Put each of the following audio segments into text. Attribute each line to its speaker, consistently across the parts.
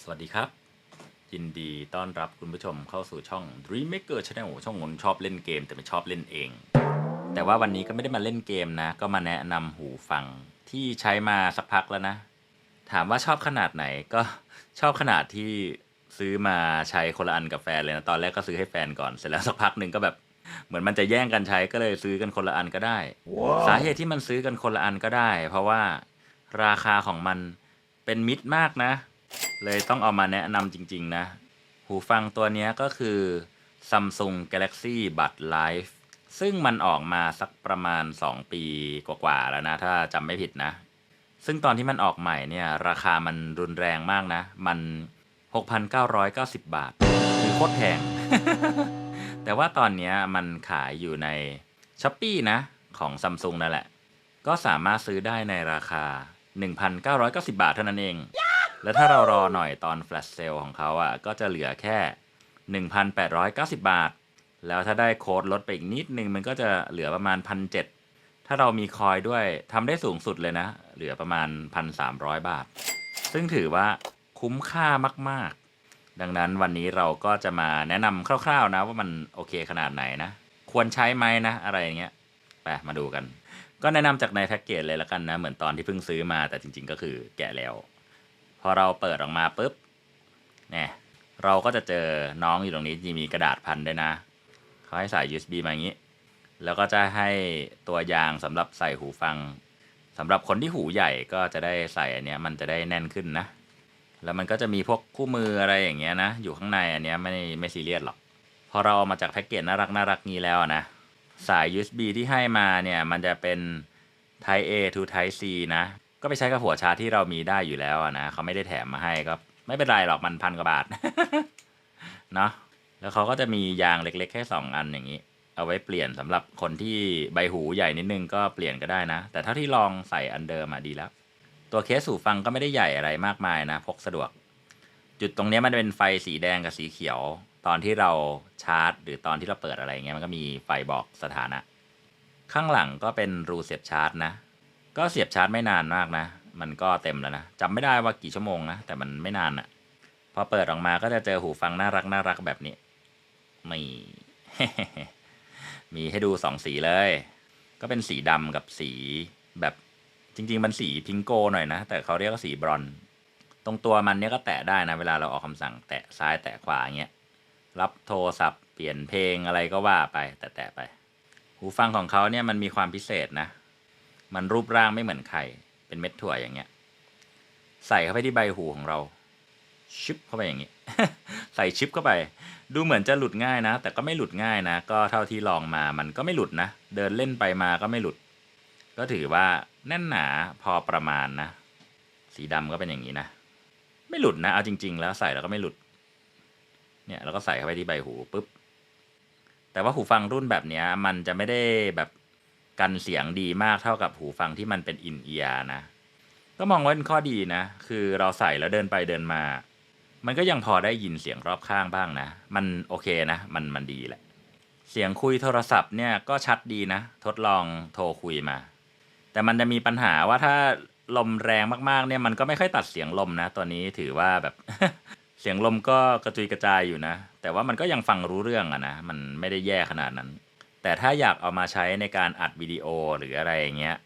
Speaker 1: สวัสดีครับ ยินดีต้อนรับคุณผู้ชมเข้าสู่ช่อง Dream Maker Channel ช่องงนชอบเล่นเกมแต่ไม่ชอบเล่นเอง แต่ว่าวันนี้ก็ไม่ได้มาเล่นเกมนะ ก็มาแนะนำหูฟังที่ใช้มาสักพักแล้วนะ ถามว่าชอบขนาดไหนก็ชอบขนาดที่ซื้อมาใช้คนละอันกับแฟนเลยนะ ตอนแรกก็ซื้อให้แฟนก่อนเสร็จแล้วสักพักหนึ่งก็แบบเหมือนมันจะแย่งกันใช้ก็เลยซื้อกันคนละอันก็ได้สาเหตุที่มันซื้อกันคนละอันก็ได้ เพราะว่าราคาของมันเป็นมิตรมากนะ เลยต้องเอามาแนะนำจริง ๆ นะ หูฟังตัวนี้ก็คือ Samsung Galaxy Buds Live ซึ่งมันออกมาสักประมาณ 2 ปีกว่าๆแล้วนะ ถ้าจำไม่ผิดนะ ซึ่งตอนที่มันออกใหม่เนี่ย ราคามันรุนแรงมากนะ มัน 6,990 บาท คือโคตรแพง แต่ว่าตอนนี้มันขายอยู่ใน s h อ p e e นะ ของ Samsung นั่นแหละ ก็สามารถซื้อได้ในราคา 1,990 บาทเท่านั้นเอง แล้วถ้าเรารอหน่อยตอนแฟลชเซลของเขาอะก็จะเหลือแค่ 1,890 บาท แล้วถ้าได้โค้ดลดไปอีกนิดนึง มันก็จะเหลือประมาณ 1,700 ถ้าเรามีคอยด้วยทำได้สูงสุดเลยนะ เหลือประมาณ 1,300 บาท ซึ่งถือว่าคุ้มค่ามาก ๆ ดังนั้นวันนี้เราก็จะมาแนะนำคร่าว ๆ นะว่ามันโอเคขนาดไหนนะ ควรใช้ไหมนะ อะไรอย่างเงี้ยไปมาดูกัน ก็แนะนำจากในแพ็กเกจเลยละกันนะ เหมือนตอนที่เพิ่งซื้อมาแต่จริง ๆ ก็คือแกะแล้ว พอเราเปิดออกมาปุ๊บเนี่ยเราก็จะเจอน้องอยู่ตรงนี้จะมีกระดาษพันด้วยนะเขาให้สาย USB มาอย่างนี้ แล้วก็จะให้ตัวยางสำหรับใส่หูฟังสำหรับคนที่หูใหญ่ก็จะได้ใส่อันเนี้ยมันจะได้แน่นขึ้นนะ แล้วมันก็จะมีพวกคู่มืออะไรอย่างเงี้ยนะ อยู่ข้างในอันเนี้ยไม่ไม่ซีเรียสหรอก พอเราเอามาจากแพ็กเกจน่ารักน่ารักนี้แล้วนะ สาย USB ที่ให้มาเนี่ยมันจะเป็น Type A to Type C นะ ก็ไปใช้กับหัวชาร์จที่เรามีได้อยู่แล้วอะนะเขาไม่ได้แถมมาให้ก็ไม่เป็นไรหรอกมันพันกว่าบาทเนาะแล้วเขาก็จะมียางเล็กๆ แค่ 2 อันอย่างนี้ เอาไว้เปลี่ยนสำหรับคนที่ใบหูใหญ่นิดนึงก็เปลี่ยนก็ได้นะ แต่เท่าที่ลองใส่อันเดิมมาดีแล้ว ตัวเคสหูฟังก็ไม่ได้ใหญ่อะไรมากมายนะ พกสะดวก จุดตรงนี้มันเป็นไฟสีแดงกับสีเขียว ตอนที่เราชาร์จ หรือตอนที่เราเปิดอะไรเงี้ยมันก็มีไฟบอกสถานะ ข้างหลังก็เป็นรูเสียบชาร์จนะ ก็เสียบชาร์จไม่นานมากนะ มันก็เต็มแล้วนะจำไม่ได้ว่ากี่ชั่วโมงนะ แต่มันไม่นานอะพอเปิดออกมาก็จะเจอหูฟังน่ารักน่ารักแบบนี้มีมีให้ดูสองสีเลย ก็เป็นสีดำกับสีแบบจริง ๆ มันสีพิงโกหน่อยนะ แต่เขาเรียกว่าสีบรอน ตรงตัวมันเนี้ยก็แตะได้นะ เวลาเราออกคำสั่งแตะซ้ายแตะขวาเงี้ย รับโทรศัพท์เปลี่ยนเพลงอะไรก็ว่าไป แตะๆไป หูฟังของเขาเนี่ยมันมีความพิเศษนะ มันรูปร่างไม่เหมือนไข่ เป็นเม็ดถั่วอย่างเงี้ย ใส่เข้าไปที่ใบหูของเรา ชิปเข้าไปอย่างงี้ ใส่ชิปเข้าไป ดูเหมือนจะหลุดง่ายนะ แต่ก็ไม่หลุดง่ายนะ ก็เท่าที่ลองมา มันก็ไม่หลุดนะ เดินเล่นไปมาก็ไม่หลุด ก็ถือว่าแน่นหนาพอประมาณนะ สีดำก็เป็นอย่างนี้นะ ไม่หลุดนะ เอาจริง ๆ แล้วใส่แล้วก็ไม่หลุด เนี่ยเราก็ใส่เข้าไปที่ใบหูปุ๊บแต่ว่าหูฟังรุ่นแบบเนี้ยมันจะไม่ได้แบบ กันเสียงดีมากเท่ากับหูฟังที่มันเป็นอินเอียร์นะ ก็มองว่าเป็นข้อดีนะ คือเราใส่แล้วเดินไปเดินมา มันก็ยังพอได้ยินเสียงรอบข้างบ้างนะ มันโอเคนะ มันมันดีแหละ เสียงคุยโทรศัพท์เนี่ยก็ชัดดีนะ ทดลองโทรคุยมา แต่มันจะมีปัญหาว่าถ้าลมแรงมากๆเนี่ยมันก็ไม่ค่อยตัดเสียงลมนะ ตัวนี้ถือว่าแบบเสียงลมก็กระจุยกระจายอยู่นะ แต่ว่ามันก็ยังฟังรู้เรื่องอะนะ มันไม่ได้แย่ขนาดนั้น แต่ถ้าอยากเอามาใช้ในการอัดวิดีโอหรืออะไรอย่างเงี้ย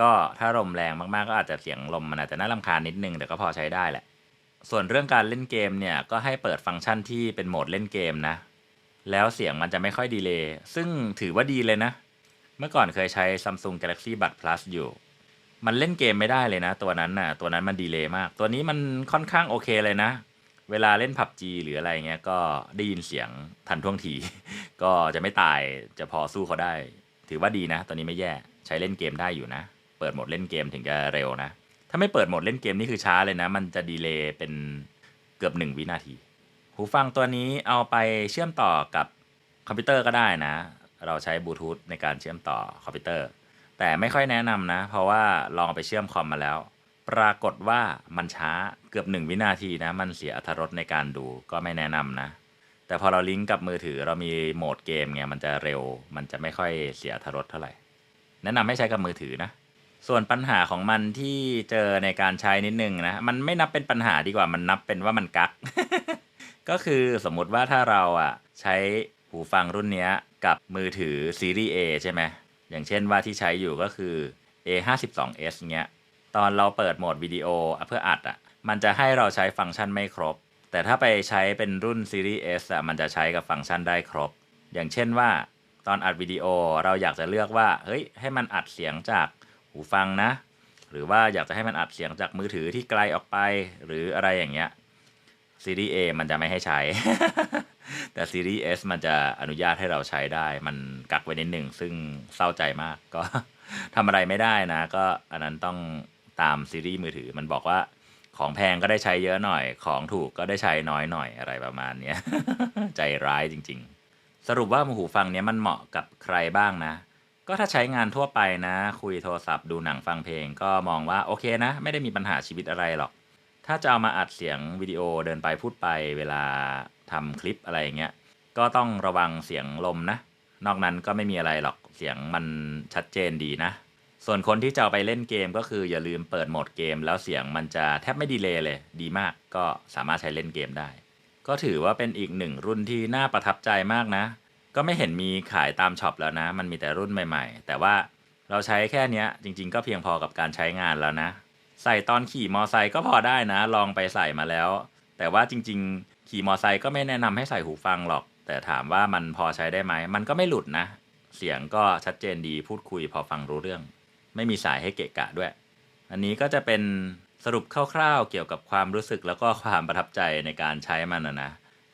Speaker 1: ก็ถ้าลมแรงมากๆก็อาจจะเสียงลมมันอาจจะน่ารำคาญนิดนึงแต่ก็พอใช้ได้แหละ ส่วนเรื่องการเล่นเกมเนี่ยก็ให้เปิดฟังก์ชันที่เป็นโหมดเล่นเกมนะ แล้วเสียงมันจะไม่ค่อยดีเลย์ซึ่งถือว่าดีเลยนะ เมื่อก่อนเคยใช้ Samsung Galaxy Buds Plus อยู่ มันเล่นเกมไม่ได้เลยนะ ตัวนั้นน่ะตัวนั้นมันดีเลย์มาก ตัวนี้มันค่อนข้างโอเคเลยนะ เวลาเล่น PUBG หรืออะไรเงี้ยก็ได้ยินเสียงทันท่วงที ก็จะไม่ตายจะพอสู้เขาได้ ถือว่าดีนะตัวนี้ไม่แย่ใช้เล่นเกมได้อยู่นะ เปิดโหมดเล่นเกมถึงจะเร็วนะ ถ้าไม่เปิดโหมดเล่นเกมนี่คือช้าเลยนะ มันจะดีเลย์เป็นเกือบหนึ่งวินาที หูฟังตัวนี้เอาไปเชื่อมต่อกับคอมพิวเตอร์ก็ได้นะ เราใช้บลูทูธในการเชื่อมต่อคอมพิวเตอร์ แต่ไม่ค่อยแนะนำนะ เพราะว่าลองไปเชื่อมคอมมาแล้ว ปรากฏว่ามันช้าเกือบหนึ่งวินาทีนะ มันเสียอรรถรสในการดูก็ไม่แนะนำนะ แต่พอเราลิงก์กับมือถือเรามีโหมดเกมไงมันจะเร็ว มันจะไม่ค่อยเสียอรรถรสเท่าไหร่ แนะนำให้ใช้กับมือถือนะ ส่วนปัญหาของมันที่เจอในการใช้นิดนึงนะ มันไม่นับเป็นปัญหาดีกว่ามันนับเป็นว่ามันกัก ก็คือสมมุติว่าถ้าเราอะใช้หูฟังรุ่นนี้กับมือถือซีรีส์ A ใช่ไหมอย่างเช่นว่าที่ใช้อยู่ก็คือ A52s เงี้ย ตอนเราเปิดโหมดวิดีโอเพื่ออัดอะมันจะให้เราใช้ฟังก์ชันไม่ครบ แต่ถ้าไปใช้เป็นรุ่นซีรีส์ S อะมันจะใช้กับฟังก์ชันได้ครบ อย่างเช่นว่าตอนอัดวิดีโอเราอยากจะเลือกว่าเฮ้ยให้มันอัดเสียงจากหูฟังนะ หรือว่าอยากจะให้มันอัดเสียงจากมือถือที่ไกลออกไปหรืออะไรอย่างเงี้ยซีรีส์ A มันจะไม่ให้ใช้ แต่ซีรีส์ S มันจะอนุญาตให้เราใช้ได้ มันกักไว้นิดหนึ่งซึ่งเศร้าใจมากก็ทำอะไรไม่ได้นะ ก็อันนั้นต้อง ตามซีรีส์มือถือ มันบอกว่าของแพงก็ได้ใช้เยอะหน่อย ของถูกก็ได้ใช้น้อยหน่อยอะไรประมาณนี้ใจร้ายจริง ๆ สรุปว่าหูฟังเนี้ยมันเหมาะกับใครบ้างนะ ก็ถ้าใช้งานทั่วไปนะ คุยโทรศัพท์ดูหนังฟังเพลง ก็มองว่าโอเคนะ ไม่ได้มีปัญหาชีวิตอะไรหรอก ถ้าจะเอามาอัดเสียงวิดีโอเดินไปพูดไปเวลาทำคลิปอะไรอย่างเงี้ยก็ต้องระวังเสียงลมนะ นอกนั้นก็ไม่มีอะไรหรอกเสียงมันชัดเจนดีนะ ส่วนคนที่จะไปเล่นเกมก็คืออย่าลืมเปิดโหมดเกม แล้วเสียงมันจะแทบไม่ดีเลยเลย ดีมากก็สามารถใช้เล่นเกมได้ ก็ถือว่าเป็นอีกหนึ่งรุ่นที่น่าประทับใจมากนะ ก็ไม่เห็นมีขายตามช็อปแล้วนะ มันมีแต่รุ่นใหม่ ๆ แต่ว่าเราใช้แค่นี้จริง ๆ ก็เพียงพอกับการใช้งานแล้วนะ ใส่ตอนขี่มอไซค์ก็พอได้นะ ลองไปใส่มาแล้ว แต่ว่าจริง ๆ ขี่มอไซค์ก็ไม่แนะนำให้ใส่หูฟังหรอก แต่ถามว่ามันพอใช้ได้ไหมมันก็ไม่หลุดนะ เสียงก็ชัดเจนดีพูดคุยพอฟังรู้เรื่อง ไม่มีสายให้เกะกะด้วย อันนี้ก็จะเป็นสรุปคร่าวๆ เกี่ยวกับความรู้สึกแล้วก็ความประทับใจในการใช้มันนะนะ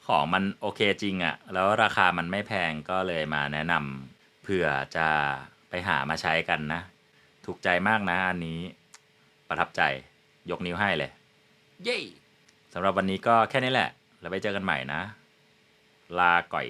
Speaker 1: ของมันโอเคจริงอะ แล้วราคามันไม่แพงก็เลยมาแนะนำเผื่อจะไปหามาใช้กันนะ ถูกใจมากนะอันนี้ ประทับใจยกนิ้วให้เลย เย้สำหรับวันนี้ก็แค่นี้แหละ แล้วไปเจอกันใหม่นะ ลาก่อย